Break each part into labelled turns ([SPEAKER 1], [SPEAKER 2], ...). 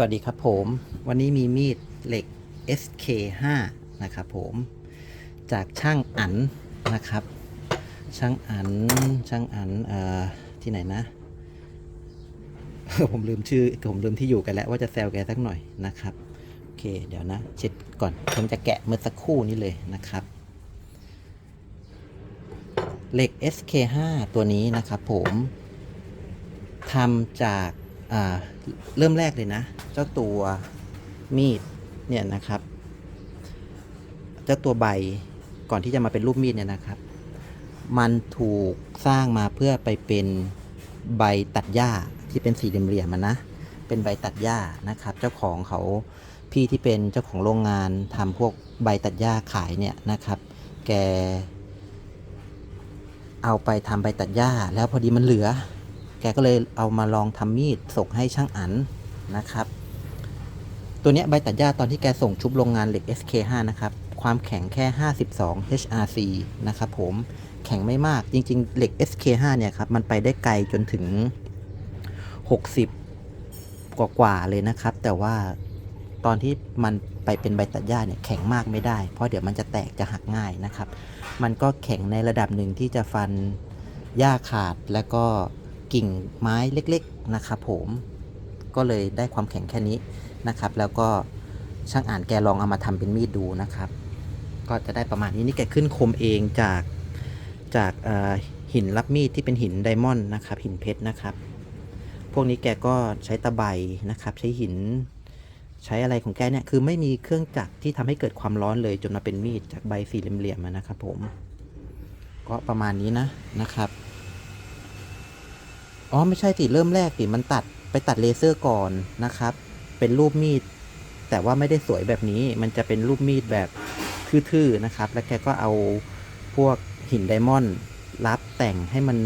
[SPEAKER 1] สวัสดีครับผม วันนี้มีมีดเหล็ก SK5 นะครับผมจากช่างอันนะครับ ช่างอันช่างอันเอ่อที่ไหนนะ ผมลืมชื่อผมลืมที่อยู่กันแล้วว่าจะแซวแกสักหน่อยนะครับโอเคเดี๋ยวนะเช็ดก่อนผมจะแกะเมื่อสักครู่นี้เลยนะครับเหล็ก SK5 ตัวนี้นะครับผมทำจาก เริ่มแรกเลยนะ เจ้าตัวมีดเนี่ยนะครับ เจ้าตัวใบก่อนที่จะมาเป็นรูปมีดเนี่ยนะครับ มันถูกสร้างมาเพื่อไปเป็นใบตัดหญ้าที่เป็นสี่เหลี่ยมๆมันนะ เป็นใบตัดหญ้านะครับ เจ้าของเขาพี่ที่เป็นเจ้าของโรงงานทำพวกใบตัดหญ้าขายเนี่ยนะครับ แกเอาไปทำใบตัดหญ้า แล้วพอดีมันเหลือ แกก็เลยเอามาลองทำมีดส่งให้ช่างอันนะครับ ตัวนี้ใบตัดหญ้าตอนที่แกส่งชุบโรงงานเหล็ก SK5 นะครับ ความแข็งแค่ 52 HRC นะครับผม แข็งไม่มากจริง ๆ เหล็ก SK5 เนี่ยครับ มันไปได้ไกลจนถึง 60 กว่าๆเลยนะครับ แต่ว่าตอนที่มันไปเป็นใบตัดหญ้าเนี่ยแข็งมากไม่ได้ เพราะเดี๋ยวมันจะแตกจะหักง่ายนะครับ มันก็แข็งในระดับหนึ่งที่จะฟันหญ้าขาดแล้วก็ กิ่งไม้เล็กๆนะครับผมก็เลยได้ความแข็งแค่นี้นะครับ แล้วก็ช่างอ่านแกลองเอามาทำเป็นมีดดูนะครับ ก็จะได้ประมาณนี้นี่แกขึ้นคมเองจากจากหินรับมีดที่เป็นหินไดมอนด์นะครับ หินเพชรนะครับ พวกนี้แกก็ใช้ตะไบนะครับ ใช้หิน ใช้อะไรของแกเนี่ยคือไม่มีเครื่องจักรที่ทำให้เกิดความร้อนเลยจนมาเป็นมีดจากใบสี่เหลี่ยมๆนะครับ ผม ก็ประมาณนี้นะนะครับ อ๋อไม่ใช่สิเริ่มแรกสิมันตัดไปตัดเลเซอร์ก่อนนะครับ เป็นรูปมีด แต่ว่าไม่ได้สวยแบบนี้ มันจะเป็นรูปมีดแบบทื่อๆนะครับ แล้วแกก็เอาพวกหินไดมอนด์รับแต่งให้มัน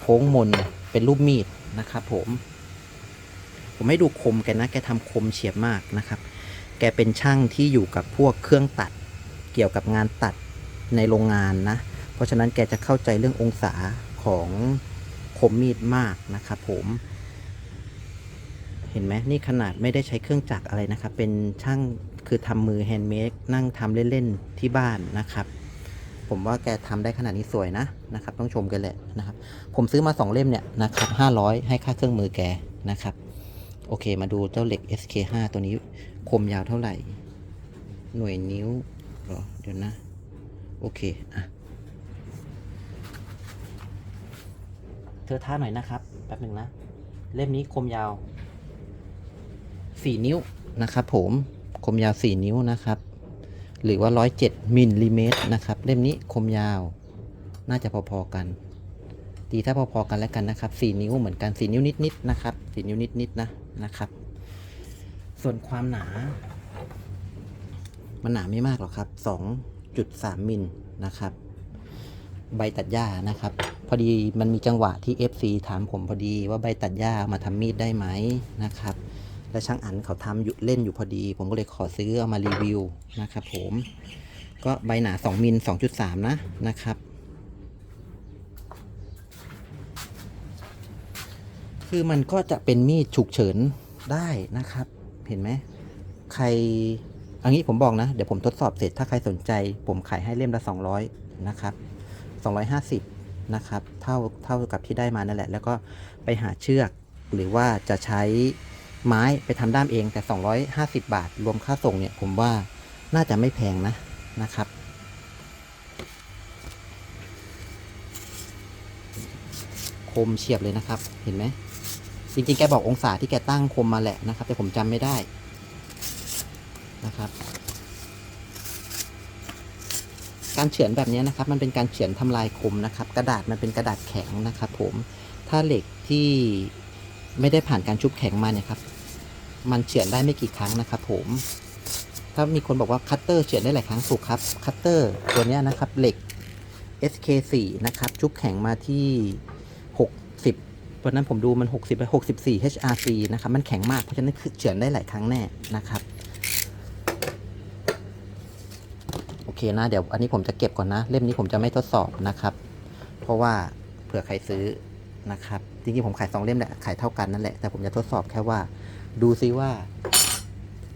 [SPEAKER 1] โค้งมนเป็นรูปมีดนะครับ ผม ผมให้ดูคมแกนะ แกทำคมเฉียบมากนะครับ แกเป็นช่างที่อยู่กับพวกเครื่องตัด เกี่ยวกับงานตัดในโรงงานนะ เพราะฉะนั้นแกจะเข้าใจเรื่ององศาของ คมมีดมากนะครับผมเห็นไหมนี่ขนาดไม่ได้ใช้เครื่องจักรอะไรนะครับ เป็นช่างคือทำมือแฮนด์เมดนั่งทำเล่นๆที่บ้านนะครับผมว่าแกทำได้ขนาดนี้สวยนะนะครับ ต้องชมกันแหละนะครับ ผมซื้อมา 2 เล่มเนี่ยนะครับ500ให้ค่าเครื่องมือแกนะครับ โอเคมาดูเจ้าเหล็ก SK5 ตัวนี้คมยาวเท่าไหร่ หน่วยนิ้วเหรอเดี๋ยวนะ โอเค อะ เธอท่าหน่อยนะครับ แป๊บหนึ่งนะ เล่มนี้คมยาว4นิ้วนะครับ ผมคมยาว4นิ้วนะครับ หรือว่า107มิลลิเมตรนะครับ เล่มนี้คมยาว น่าจะพอๆกัน ตีถ้าพอๆกันแล้วกันนะครับ4นิ้วเหมือนกัน4นิ้วนิดๆนะครับ4นิ้วนิดๆนะนะครับ ส่วนความหนา มันหนาไม่มากหรอกครับ2.3มิลนะครับ ใบตัดหญ้านะครับ พอดีมันมีจังหวะที่ FC ถามผมพอดีว่าใบตัดหญ้ามาทำมีดได้ไหมนะครับ และช่างอันเขาทำอยู่เล่นอยู่พอดี ผมก็เลยขอซื้อเอามารีวิวนะครับผมก็ใบหนา 2มิล2.3 นะนะครับ คือมันก็จะเป็นมีดฉุกเฉินได้นะครับ เห็นไหมใครอันนี้ผมบอกนะ เดี๋ยวผมทดสอบเสร็จถ้าใครสนใจ ผมขายให้เล่มละ 200 นะครับ 250 นะครับ เท่าเท่ากับที่ได้มานั่นแหละ แล้วก็ไปหาเชือก หรือว่าจะใช้ไม้ไปทำด้ามเองแต่ 250 บาท รวมค่าส่งเนี่ยผมว่าน่าจะไม่แพงนะนะครับคมเฉียบเลยนะครับ เห็นไหมจริงๆ แกบอกองศาที่แกตั้งคมมาแหละนะครับ แต่ผมจำไม่ได้นะครับ การเฉือนแบบนี้นะครับ มันเป็นการเฉือนทำลายคมนะครับ กระดาษมันเป็นกระดาษแข็งนะครับ ผม ถ้าเหล็กที่ไม่ได้ผ่านการชุบแข็งมาเนี่ยครับ มันเฉือนได้ไม่กี่ครั้งนะครับ ผม ถ้ามีคนบอกว่าคัตเตอร์เฉือนได้หลายครั้งถูกครับ คัตเตอร์ตัวนี้นะครับ เหล็ก SK4 นะครับ ชุบแข็งมาที่ 60วันนั้นผมดูมัน 60ไป64 HRC นะครับ มันแข็งมาก เพราะฉะนั้นเฉือนได้หลายครั้งแน่นะครับ โอเค นะ เดี๋ยวอันนี้ผมจะเก็บก่อนนะ เล่มนี้ผมจะไม่ทดสอบนะครับ เพราะว่าเผื่อใครซื้อนะครับ จริงๆผมขาย2เล่มแหละ ขายเท่ากันนั่นแหละ แต่ผมจะทดสอบแค่ว่า ดูซิว่า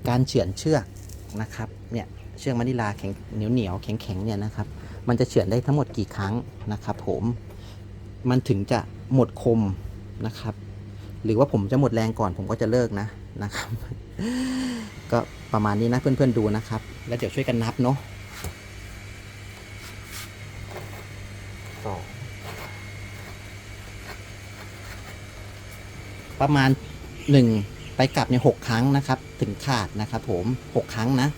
[SPEAKER 1] การเฉือนเชือกนะครับ เนี่ย เชือกมะนิลาแข็งเหนียวเหนียวแข็งแข็งเนี่ยนะครับ มันจะเฉือนได้ทั้งหมดกี่ครั้งนะครับ ผม มันถึงจะหมดคมนะครับ หรือว่าผมจะหมดแรงก่อนผมก็จะเลิกนะนะครับ ก็ประมาณนี้นะเพื่อนๆดูนะครับ แล้วเดี๋ยวช่วยกันนับเนาะสอง ประมาณหนึ่งไปกลับเนี่ยหกครั้งนะครับ ถึงขาดนะครับผมหกครั้งนะ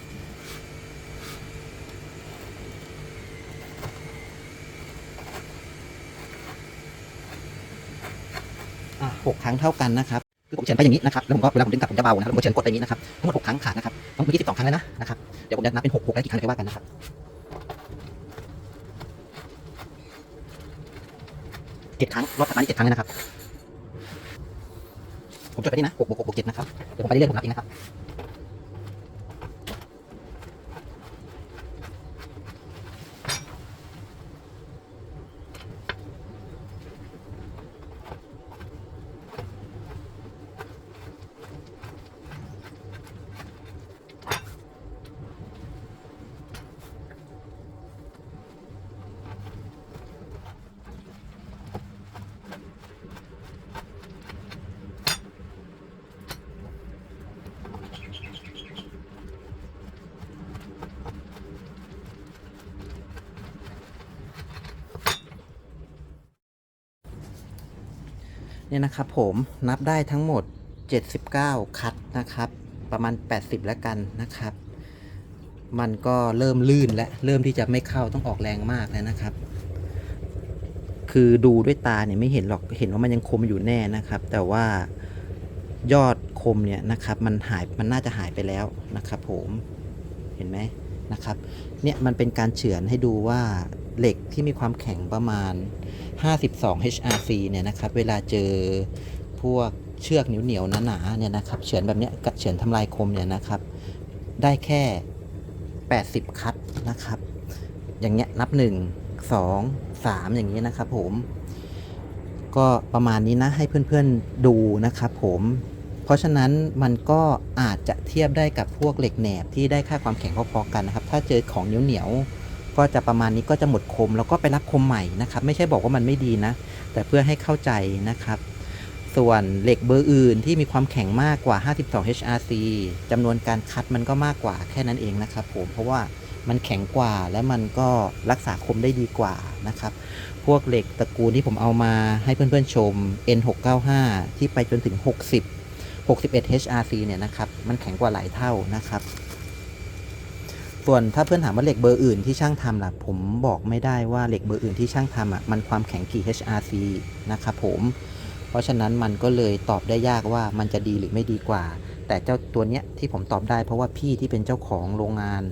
[SPEAKER 1] หกครั้งเท่ากันนะครับคือผมเฉือนไปอย่างนี้นะครับแล้วผมก็เวลาผมดึงกลับผมจะเบานะครับผมก็เฉือนกดไปอย่างนี้นะครับทั้งหมดหกครั้งขาดนะครับทั้งหมดเมื่สิบสองครั้งแล้วนะนะครับเดี๋ยวผมจะนับเป็นหกหกได้กี่ครั้งเดี๋ยวค่อยว่ากันนะครับเจ็ดครั้งรอบสัปดานี้เจ็ดครั้งเลยนะครับ ผมจดไปนี่นะหกบวกหกบวกเจ็ดนะครับ เดี๋ยวผมไปเรื่อยๆผมนับเองนะครับ เนี่ยนะครับผมนับได้ทั้งหมด 79 คัดนะครับ ประมาณ 80 แล้วกันนะครับ มันก็เริ่มลื่นและเริ่มที่จะไม่เข้าต้องออกแรงมากแล้วนะครับ คือดูด้วยตาเนี่ยไม่เห็นหรอกเห็นว่ามันยังคมอยู่แน่นะครับ แต่ว่ายอดคมเนี่ยนะครับ มันหายมันน่าจะหายไปแล้วนะครับ ผมเห็นไหมนะครับ เนี่ยมันเป็นการเฉือนให้ดูว่า เหล็กที่มีความแข็งประมาณ 52 HRC เนี่ยนะครับ เวลาเจอพวกเชือกเหนียวๆหนาๆเนี่ยนะครับ เฉือนแบบเนี้ยเฉือนทำลายคมเนี่ยนะครับ ได้แค่ 80 คัดนะครับ อย่างเงี้ยนับ 1 2 3 อย่างนี้ยนะครับผม ก็ประมาณนี้นะให้เพื่อนๆดูนะครับผม เพราะฉะนั้นมันก็อาจจะเทียบได้กับพวกเหล็กแหนบที่ได้ค่าความแข็งพอๆกันนะครับ ถ้าเจอของเหนียวๆ ก็จะประมาณนี้ก็จะหมดคมแล้วก็ไปรับคมใหม่นะครับ ไม่ใช่บอกว่ามันไม่ดีนะ แต่เพื่อให้เข้าใจนะครับ ส่วนเหล็กเบอร์อื่นที่มีความแข็งมากกว่า 52 HRC จำนวนการคัดมันก็มากกว่าแค่นั้นเองนะครับผมเพราะว่ามันแข็งกว่าและมันก็รักษาคมได้ดีกว่านะครับ พวกเหล็กตระกูลที่ผมเอามาให้เพื่อนๆชม N695 ที่ไปจนถึง 60 61 HRC เนี่ยนะครับ มันแข็งกว่าหลายเท่านะครับ ส่วนถ้าเพื่อนถามว่าเหล็กเบอร์อื่นที่ช่างทำล่ะผมบอกไม่ได้ว่าเหล็กเบอร์อื่นที่ช่างทำอะมันความแข็งกี่ HRC นะครับผม เพราะฉะนั้นมันก็เลยตอบได้ยากว่ามันจะดีหรือไม่ดีกว่า แต่เจ้าตัวเนี้ยที่ผมตอบได้เพราะว่าพี่ที่เป็นเจ้าของโรงงาน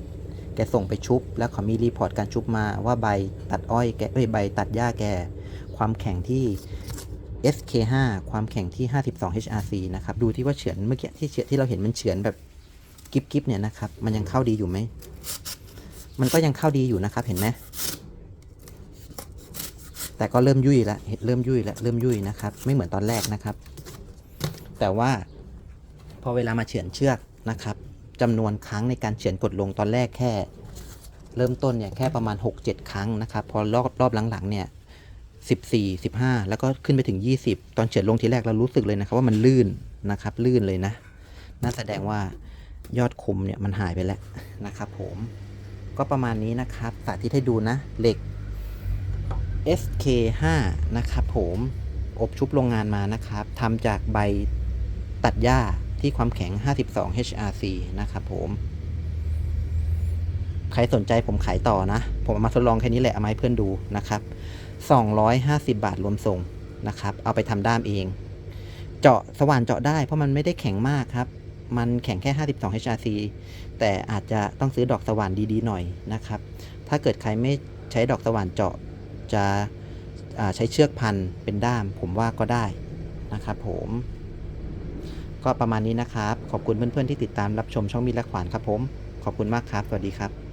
[SPEAKER 1] แกส่งไปชุบ แล้วเขามีรีพอร์ตการชุบมาว่าใบตัดอ้อยแกเอ้ยใบตัดหญ้าแก ความแข็งที่ SK5 ความแข็งที่ 52 HRC นะครับดูที่ว่าเฉือนเมื่อกี้ที่เฉือนที่เราเห็นมันเฉือนแบบ กิบกิบเนี่ยนะครับ มันยังเข้าดีอยู่ไหม มันก็ยังเข้าดีอยู่นะครับ เห็นไหมแต่ก็เริ่มยุ่ยแล้วเริ่มยุ่ยแล้วเริ่มยุ่ยนะครับ ไม่เหมือนตอนแรกนะครับ แต่ว่าพอเวลามาเฉือนเชือกนะครับจำนวนครั้งในการเฉือนกดลงตอนแรกแค่ เริ่มต้นเนี่ยแค่ประมาณ 6-7 ครั้งนะครับ พอรอบรอบหลังๆเนี่ย14 15 แล้วก็ขึ้นไปถึง 20 ตอนเฉือนลงทีแรกเรารู้สึกเลยนะครับว่ามันลื่นนะครับ ลื่นเลยนะน่าแสดงว่า ยอดคมเนี่ยมันหายไปแล้วนะครับผมก็ประมาณนี้นะครับสาธิตให้ดูนะเหล็ก SK5 นะครับผมอบชุบโรงงานมานะครับทำจากใบตัดหญ้าที่ความแข็ง 52 HRC นะครับผม ใครสนใจผมขายต่อนะ ผมเอามาทดลองแค่นี้แหละ เอามาให้เพื่อนดูนะครับ 250 บาทรวมส่งนะครับ เอาไปทำด้ามเอง เจาะสว่านเจาะได้เพราะมันไม่ได้แข็งมากครับ มันแข็งแค่ 52 HRC แต่อาจจะต้องซื้อดอกสว่านดีๆหน่อยนะครับ ถ้าเกิดใครไม่ใช้ดอกสว่านเจาะจะใช้เชือกพันเป็นด้าม ผมว่าก็ได้นะครับผม ก็ประมาณนี้นะครับ ขอบคุณเพื่อนๆที่ติดตามรับชมช่องมีและขวานครับผม ขอบคุณมากครับ สวัสดีครับ